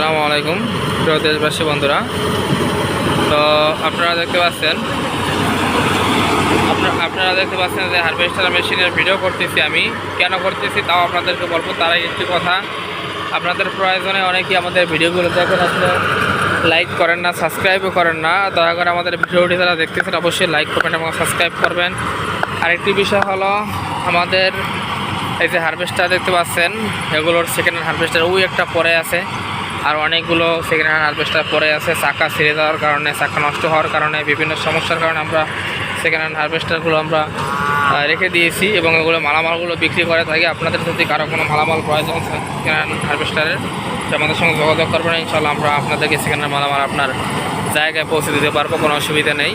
আসসালামু আলাইকুম, প্রিয় দেশবাসী বন্ধুরা। তো আপনারা দেখতে পাচ্ছেন, আপনারা দেখতে পাচ্ছেন যে হারভেস্টার মেশিনের ভিডিও করতেছি আমি। কেন করতেছি তাও আপনাদেরকে বলব তারাই একটি কথা। আপনাদের প্রয়োজনে অনেকেই আমাদের ভিডিওগুলো দেখেন আসলে লাইক করেন না সাবস্ক্রাইবও করেন না। দয়া করে আমাদের ভিডিওটি যারা দেখতেছেন, অবশ্যই লাইক করবেন এবং সাবস্ক্রাইব করবেন। আরেকটি বিষয় হলো, আমাদের এই যে হারভেস্টার দেখতে পাচ্ছেন, এগুলোর সেকেন্ড হ্যান্ড হারভেস্টার ওই একটা পরে আছে। আর অনেকগুলো সেকেন্ড হ্যান্ড হারভেস্টার পরে আছে, চাকা ছিঁড়ে যাওয়ার কারণে, চাকা নষ্ট হওয়ার কারণে, বিভিন্ন সমস্যার কারণে আমরা সেকেন্ড হ্যান্ড হারভেস্টারগুলো আমরা রেখে দিয়েছি এবং এগুলো মালামালগুলো বিক্রি করে থাকি। আপনাদের যদি কারও কোনো মালামাল প্রয়োজন সেকেন্ড হ্যান্ড হারভেস্টারের আমাদের সঙ্গে যোগাযোগ করবেন। ইনশাল্লাহ আমরা আপনাদেরকে সেকেন্ড হ্যান্ড মালামাল আপনার জায়গায় পৌঁছে দিতে পারব, কোনো অসুবিধা নেই।